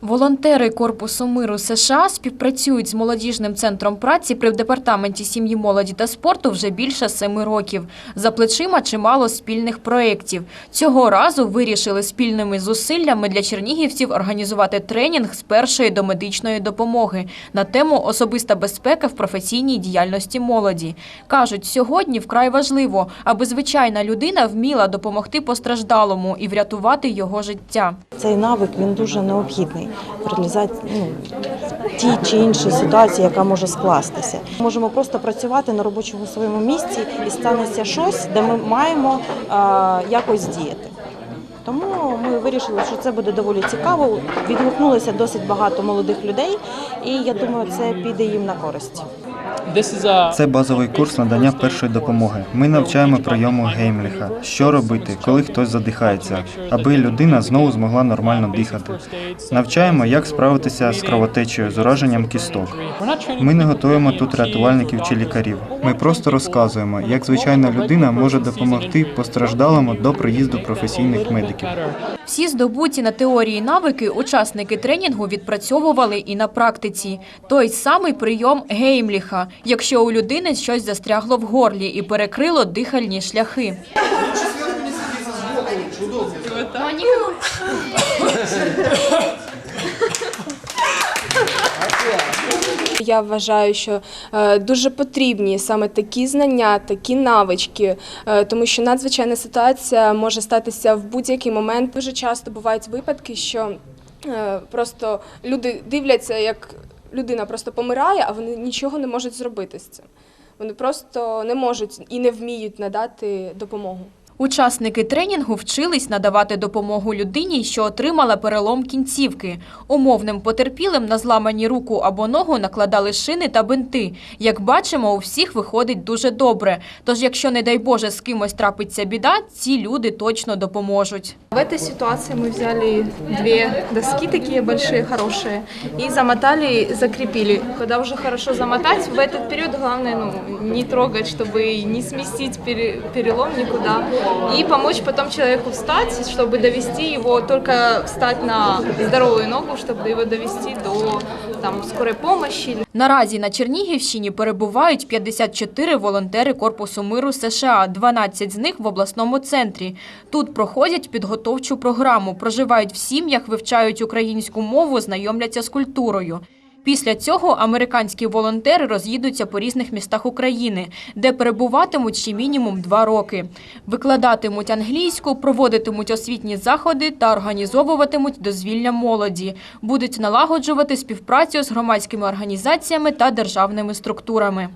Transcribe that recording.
Волонтери Корпусу миру США співпрацюють з молодіжним центром праці при департаменті сім'ї, молоді та спорту вже більше семи років. За плечима чимало спільних проєктів. Цього разу вирішили спільними зусиллями для чернігівців організувати тренінг з першої до медичної допомоги на тему особиста безпека в професійній діяльності молоді. Кажуть, сьогодні вкрай важливо, аби звичайна людина вміла допомогти постраждалому і врятувати його життя. Цей навик він дуже необхідний ну, ті чи інші ситуації, яка може скластися. Можемо просто працювати на робочому своєму місці і станеться щось, де ми маємо е, якось діяти. Тому ми вирішили, що це буде доволі цікаво. Відгукнулося досить багато молодих людей, і я думаю, це піде їм на користь. Це базовий курс надання першої допомоги. Ми навчаємо прийому Геймліха, що робити, коли хтось задихається, аби людина знову змогла нормально дихати. Навчаємо, як справитися з кровотечею, з ураженням кісток. Ми не готуємо тут рятувальників чи лікарів. Ми просто розказуємо, як звичайна людина може допомогти постраждалому до приїзду професійних медиків. Всі здобуті на теорії навики учасники тренінгу відпрацьовували і на практиці. Той самий прийом Геймліха, якщо у людини щось застрягло в горлі і перекрило дихальні шляхи. Я вважаю, що е, дуже потрібні саме такі знання, такі навички, е, тому що надзвичайна ситуація може статися в будь-який момент. Дуже часто бувають випадки, що е, просто люди дивляться, як людина просто помирає, а вони нічого не можуть зробити з цим. Вони просто не можуть і не вміють надати допомогу. Учасники тренінгу вчились надавати допомогу людині, що отримала перелом кінцівки. Умовним потерпілим на зламані руку або ногу накладали шини та бинти. Як бачимо, у всіх виходить дуже добре. Тож, якщо, не дай Боже, з кимось трапиться біда, ці люди точно допоможуть. В этой ситуации мы взяли две доски такие большие, хорошие, и замотали, закрепили. Когда уже хорошо замотать, в этот период главное ну, не трогать, чтобы не сместить пере- перелом никуда. И помочь потом человеку встать, чтобы довести его, только встать на здоровую ногу, чтобы его довести до там, скорой помощи Наразі на Чернігівщині перебувають 54 волонтери Корпусу миру США, 12 з них в обласному центрі. Тут проходять підготовчу програму, проживають в сім'ях, вивчають українську мову, знайомляться з культурою. Після цього американські волонтери роз'їдуться по різних містах України, де перебуватимуть ще мінімум два роки. Викладатимуть англійську, проводитимуть освітні заходи та організовуватимуть дозвілля молоді. Будуть налагоджувати співпрацю з громадськими організаціями та державними структурами.